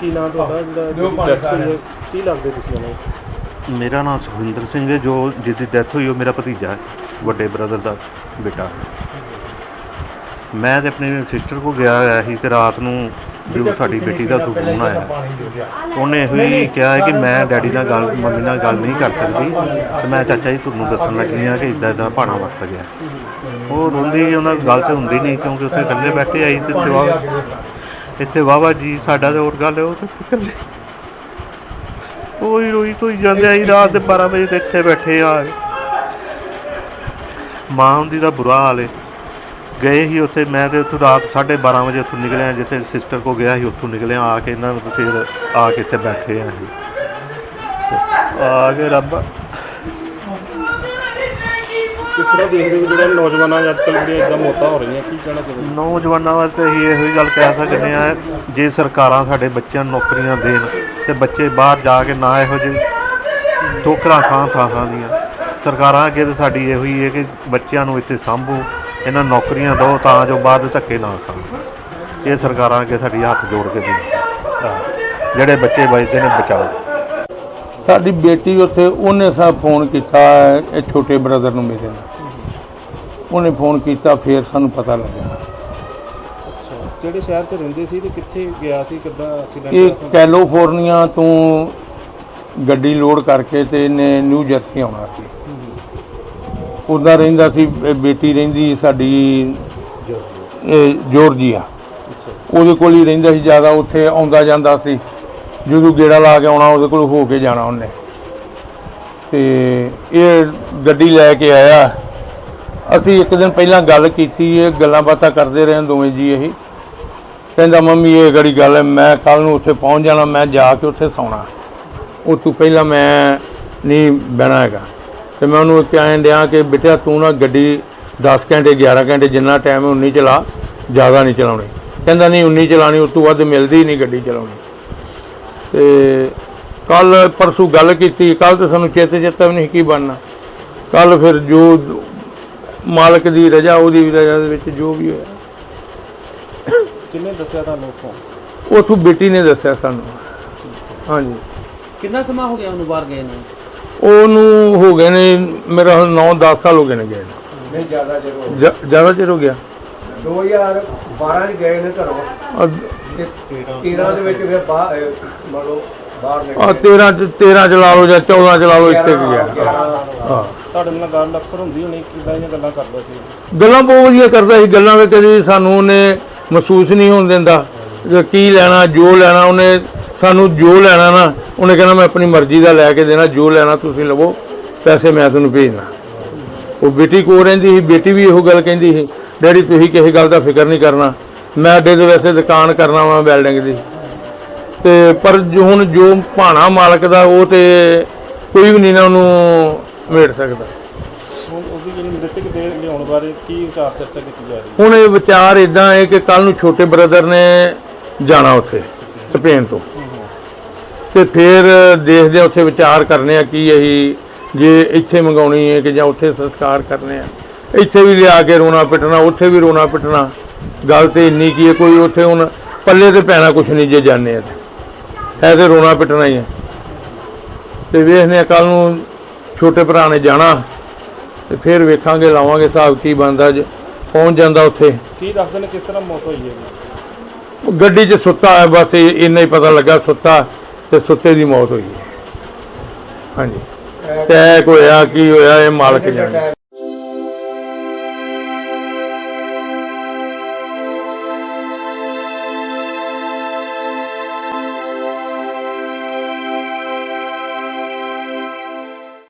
ਕੀ ਨਾਮ ਤੁਹਾਡਾ ਜਿਹੜਾ ਕੀ ਲੱਗਦੇ ਤੁਸੀਂ ਉਹਨੂੰ ਮੇਰਾ ਨਾਮ ਸੁਖਵਿੰਦਰ ਸਿੰਘ ਹੈ, ਜੋ ਜਿਹਦੀ ਡੈਥ ਹੋਈ ਉਹ ਮੇਰਾ ਭਤੀਜਾ ਹੈ, ਵੱਡੇ ਬ੍ਰਦਰ ਦਾ ਬੇਟਾ। ਮੈਂ ਤੇ ਆਪਣੀ ਸਿਸਟਰ ਕੋ ਗਿਆ ਹੋਇਆ ਸੀ ਤੇ ਰਾਤ ਨੂੰ ਜੋ ਸਾਡੀ ਬੇਟੀ ਦਾ ਫੋਨ ਆਇਆ। ਉਹਨੇ ਹੀ ਕਿਹਾ ਹੈ ਕਿ ਮੈਂ ਡੈਡੀ ਨਾਲ ਗੱਲ ਮੰਮੀ ਨਾਲ ਗੱਲ ਨਹੀਂ ਕਰ ਸਕਦੀ। ਤੇ ਮੈਂ ਚਾਚਾ ਜੀ ਤੁਹਾਨੂੰ ਦੱਸਣ ਲੱਗੀ ਹਾਂ ਕਿ ਇਦਾਂ ਇਦਾਂ ਭਾਣਾ ਵਰਤ ਗਿਆ। ਉਹ ਰੋਂਦੀ ਉਹਨਾਂ ਗੱਲ ਤੇ ਹੁੰਦੀ ਨਹੀਂ ਕਿਉਂਕਿ ਉੱਥੇ ਇਕੱਲੇ ਬੈਠੇ ਆਈ ਤੇ ਵਾ- ਇੱਥੇ ਵਾਵਾ ਜੀ ਸਾਡਾ ਤੇ ਹੋਰ ਗੱਲ ਹੈ ਉਹ ਤੇ ਇਕੱਲੇ। ਉਹੀ ਰੋਈ ਤੋਂ ਜਾਂਦੇ ਆਈ ਰਾਤ ਦੇ 12 ਵਜੇ ਤੇ ਇੱਥੇ ਬੈਠੇ ਆ। ਮਾਂ ਹੁੰਦੀ ਦਾ ਬੁਰਾ ਹਾਲ ਹੈ ਗਏ ਹੀ ਉੱਥੇ ਮੈਂ ਤੇ ਉੱਥੋਂ ਰਾਤ 12:30 ਵਜੇ ਉੱਥੋਂ ਨਿਕਲਿਆ ਜਿੱਥੇ ਸਿਸਟਰ ਕੋ ਗਿਆ ਸੀ ਉੱਥੋਂ ਨਿਕਲਿਆ ਆ ਕੇ ਇਹਨਾਂ ਨੂੰ ਫਿਰ ਆ ਕੇ ਇੱਥੇ ਬੈਠੇ ਆ ਅਸੀਂ। ਆ ਕੇ ਰੱਬ ਕਿਸ ਤਰ੍ਹਾਂ ਦੇਖਦੇ ਹੋ ਜਿਹੜਾ ਨੌਜਵਾਨਾਂ ਅੱਜ ਕੱਲ੍ਹ ਜਿਹੜੀਆਂ ਇਦਾਂ ਮੌਤਾਂ ਹੋ ਰਹੀਆਂ ਕੀ ਕਹਿਣਾ ਚਾਹੁੰਦੇ ਨੌਜਵਾਨਾਂ ਵਾਸਤੇ ਅਸੀਂ ਇਹੋ ਹੀ ਗੱਲ ਕਹਿ ਸਕਦੇ ਆ ਜੇ ਸਰਕਾਰਾਂ ਸਾਡੇ ਬੱਚਿਆਂ ਨੂੰ ਨੌਕਰੀਆਂ ਦੇਣ ਤੇ ਬੱਚੇ ਬਾਹਰ ਜਾ ਕੇ ਨਾ ਇਹੋ ਜਿਹੇ ਠੋਕਰਾਂ ਖਾਂ ਥਾਂ ਦੀਆਂ ਸਰਕਾਰਾਂ ਅੱਗੇ ਤਾਂ ਸਾਡੀ ਇਹੋ ਹੀ ਹੈ ਕਿ ਬੱਚਿਆਂ ਨੂੰ ਇੱਥੇ ਸਾਂਭੋ। ਇਹਨਾਂ ਨੌਕਰੀਆਂ ਦਿਓ ਤਾਂ ਜੋ ਬਾਅਦ ਧੱਕੇ ਨਾ ਖਾਣ। ਇਹ ਸਰਕਾਰਾਂ ਅੱਗੇ ਸਾਡੀ ਹੱਥ ਜੋੜ ਕੇ ਬੇਨਤੀ ਜਿਹੜੇ ਬੱਚੇ ਬਚਦੇ ਨੇ ਬਚਾਓ। ਸਾਡੀ ਬੇਟੀ ਉੱਥੇ ਉਹਨੇ ਸਾ ਫੋਨ ਕੀਤਾ ਇਹ ਛੋਟੇ ਬ੍ਰਦਰ ਨੂੰ ਮੇਰੇ ਨੂੰ ਉਹਨੇ ਫੋਨ ਕੀਤਾ ਫਿਰ ਸਾਨੂੰ ਪਤਾ ਲੱਗਿਆ। ਅੱਛਾ ਕਿਹੜੇ ਸ਼ਹਿਰ 'ਚ ਰਹਿੰਦੇ ਸੀ ਤੇ ਕਿੱਥੇ ਗਿਆ ਸੀ ਕਿੱਦਾਂ ਇਹ ਐਕਸੀਡੈਂਟ ਕੈਲੀਫੋਰਨੀਆ ਤੋਂ ਗੱਡੀ ਲੋਡ ਕਰਕੇ ਤੇ ਇਹਨੇ ਨਿਊ ਜਰਸੀ ਆਉਣਾ ਸੀ। ਉਹਦਾ ਰਹਿੰਦਾ ਸੀ ਇਹ ਬੇਟੀ ਰਹਿੰਦੀ ਸਾਡੀ ਇਹ ਜਾਰਜੀਆ। ਉਹਦੇ ਕੋਲ ਹੀ ਰਹਿੰਦਾ ਸੀ ਜ਼ਿਆਦਾ ਉੱਥੇ ਆਉਂਦਾ ਜਾਂਦਾ ਸੀ। ਜਦੋਂ ਗੇੜਾ ਲਾ ਕੇ ਆਉਣਾ ਉਹਦੇ ਕੋਲ ਹੋ ਕੇ ਜਾਣਾ ਉਹਨੇ। ਤੇ ਇਹ ਗੱਡੀ ਲੈ ਕੇ ਆਇਆ। ਅਸੀਂ ਇੱਕ ਦਿਨ ਪਹਿਲਾਂ ਗੱਲ ਕੀਤੀ ਇਹ ਗੱਲਾਂ ਬਾਤਾਂ ਕਰਦੇ ਰਹੇ ਦੋਵੇਂ ਜੀ ਇਹ। ਕਹਿੰਦਾ ਮੰਮੀ ਇਹ ਗੜੀ ਗੱਲ ਹੈ? ਮੈਂ ਕੱਲ ਨੂੰ ਉੱਥੇ ਪਹੁੰਚ ਜਾਣਾ ਮੈਂ ਜਾ ਕੇ ਉੱਥੇ ਸੌਣਾ। ਉਹ ਤੋਂ ਪਹਿਲਾਂ ਮੈਂ ਨਹੀਂ ਬਹਿਣਾ ਹੈਗਾ। ਤੇ ਮੈਂ ਉਹਨੂੰ ਕਹਿਣ ਡਿਆ ਕਿ ਬਿਟਿਆ ਤੂੰ ਨਾ ਗੱਡੀ 10 ਘੰਟੇ 11 ਘੰਟੇ ਜਿੰਨਾ ਟਾਈਮ ਹੈ ਉਨੀ ਚਲਾ ਜ਼ਿਆਦਾ ਨਹੀਂ ਚਲਾਉਣੀ। ਕਹਿੰਦਾ ਨਹੀਂ ਉਨੀ ਚਲਾਣੀ ਉਸ ਤੋਂ ਵੱਧ ਮਿਲਦੀ ਨਹੀਂ ਗੱਡੀ ਚਲਾਉਣੀ। ਤੇ ਕੱਲ ਪਰਸੋਂ ਗੱਲ ਕੀਤੀ ਕੱਲ ਤੇ ਸਾਨੂੰ ਚੇਤੇ ਚੇਤਾ ਵੀ ਨਹੀਂ ਕੀ ਬਣਨਾ। ਕੱਲ ਫਿਰ ਜੋ ਮਾਲਕ ਦੀ ਰਜਾ ਉਹਦੀ ਵੀ ਰਜਾ ਦੇ ਵਿੱਚ ਜੋ ਵੀ ਹੋਇਆ। ਕਿੰਨੇ ਦੱਸਿਆ ਤੁਹਾਨੂੰ ਉੱਥੋਂ? ਉਥੋਂ ਬੇਟੀ ਨੇ ਦੱਸਿਆ ਸਾਨੂੰ। ਹਾਂਜੀ। ਕਿੰਨਾ ਸਮਾਂ ਹੋ ਗਿਆ ਉਹਨੂੰ ਬਾਹਰ ਗਏ ਨੂੰ? ਉਹਨੂੰ ਹੋ ਗਏ ਨੇ ਮੇਰਾ 9-10 ਸਾਲ ਹੋ ਗਏ ਨੇ ਗਏ। ਨਹੀਂ ਜ਼ਿਆਦਾ ਚਿਰ ਹੋ ਜ- ਜ਼ਿਆਦਾ ਚਿਰ ਹੋ ਗਿਆ। 2012 ਚ ਗਏ ਨੇ ਘਰੋਂ। ਆ ਤੇ 13 ਦੇ ਵਿੱਚ ਫਿਰ ਬਾਹਰ ਮਤਲਬ ਬਾਹਰ ਨਿਕਲੇ। ਆਹ 13 ਚ 13 ਚਲਾ ਲਓ ਜਾਂ 14 ਚਲਾ ਲਓ ਇੱਥੇ ਵੀ ਗਿਆ। ਹਾਂ। ਤੁਹਾਡੇ ਨਾਲ ਗੱਲ ਅਕਸਰ ਹੁੰਦੀ ਹੋਣੀ ਕਿੱਦਾਂ ਦੀਆਂ ਗੱਲਾਂ ਕਰਦਾ ਸੀ। ਗੱਲਾਂ ਬਹੁਤ ਵਧੀਆ ਕਰਦਾ ਸੀ ਗੱਲਾਂ ਵਿੱਚ ਕਦੀ ਸਾਨੂੰ ਉਹਨੇ ਮਹਿਸੂਸ ਨਹੀਂ ਹੋਣ ਦਿੰਦਾ ਜੇ ਕੀ ਲੈਣਾ ਜੋ ਲੈਣਾ ਉਹਨੇ ਸਾਨੂੰ ਜੋ ਲੈਣਾ ਨਾ ਉਹਨੇ ਕਹਿਣਾ ਮੈਂ ਆਪਣੀ ਮਰਜ਼ੀ ਦਾ ਲੈ ਕੇ ਦੇਣਾ ਜੋ ਲੈਣਾ ਤੁਸੀਂ ਲਵੋ ਪੈਸੇ ਮੈਂ ਤੁਹਾਨੂੰ ਭੇਜਣਾ। ਉਹ ਬੇਟੀ ਕੋਲ ਰਹਿੰਦੀ ਸੀ ਬੇਟੀ ਵੀ ਇਹੋ ਗੱਲ ਕਹਿੰਦੀ ਸੀ ਡੈਡੀ ਤੁਸੀਂ ਕਿਸੇ ਗੱਲ ਦਾ ਫਿਕਰ ਨਹੀਂ ਕਰਨਾ। ਮੈਂ ਅੱਡੇ ਦੇ ਵੈਸੇ ਦੁਕਾਨ ਕਰਨਾ ਵਾ ਬਿਲਡਿੰਗ ਦੀ। ਤੇ ਪਰ ਹੁਣ ਜੋ ਭਾਣਾ ਮਾਲਕ ਦਾ ਉਹ ਤੇ ਕੋਈ ਵੀ ਨਹੀਂ ਨਾ ਉਹਨੂੰ ਮੇੜ ਸਕਦਾ। ਹੁਣ ਉਹਦੀ ਜਿਹੜੀ ਮ੍ਰਿਤਕ ਦੇ ਲਿਆਉਣ ਬਾਰੇ ਕੀ ਵਿਚਾਰ ਚਰਚਾ ਕੀਤੀ ਜਾ ਰਹੀ ਹੈ? ਹੁਣ ਇਹ ਵਿਚਾਰ ਇਦਾਂ ਹੈ ਕਿ ਕੱਲ ਨੂੰ ਛੋਟੇ ਬ੍ਰਦਰ ਨੇ ਜਾਣਾ ਉੱਥੇ ਸਪੇਨ ਤੋਂ। ਤੇ ਫਿਰ ਦੇਖਦੇ ਆ ਉੱਥੇ ਵਿਚਾਰ ਕਰਨੇ ਆ ਕੀ ਅਸੀਂ ਜੇ ਇੱਥੇ ਮੰਗਾਉਣੀ ਹੈ ਕਿ ਜਾਂ ਉੱਥੇ ਸੰਸਕਾਰ ਕਰਨੇ ਆ। ਇੱਥੇ ਵੀ ਲਿਆ ਕੇ ਰੋਣਾ ਪਿੱਟਣਾ ਉੱਥੇ ਵੀ ਰੋਣਾ ਪਿੱਟਣਾ। ਗੱਲ ਤੇ ਇੰਨੀ ਕੀ ਹੈ ਕੋਈ ਉੱਥੇ ਹੁਣ ਪੱਲੇ ਤੇ ਪੈਣਾ ਕੁਛ ਨਹੀਂ ਜੇ ਜਾਣੇ ਆ। ਹੈ ਤੇ ਰੋਣਾ ਪਿੱਟਣਾ ਹੀ ਹੈ ਤੇ ਵੇਖਦੇ ਆ ਕੱਲ ਨੂੰ ਛੋਟੇ ਭਰਾ ਨੇ ਜਾਣਾ ਤੇ ਫਿਰ ਵੇਖਾਂਗੇ ਲਾਵਾਂਗੇ ਹਿਸਾਬ ਕੀ ਬਣਦਾ ਜੇ ਪਹੁੰਚ ਜਾਂਦਾ ਉੱਥੇ? ਕੀ ਦੱਸਦੇ ਨੇ ਕਿਸ ਤਰ੍ਹਾਂ ਮੌਤ ਹੋਈ ਹੈ? ਗੱਡੀ 'ਚ ਸੁੱਤਾ ਹੈ ਬਸ ਇਹ- ਇੰਨਾ ਹੀ ਪਤਾ ਲੱਗਾ ਸੁੱਤਾ। ਤੇ ਸੁੱਤੇ ਦੀ ਮੌਤ ਹੋਈ। ਹਾਂਜੀ। ਅਟੈਕ ਹੋਇਆ ਕੀ ਹੋਇਆ ਇਹ ਮਾਲਕ ਜਾਣੇ।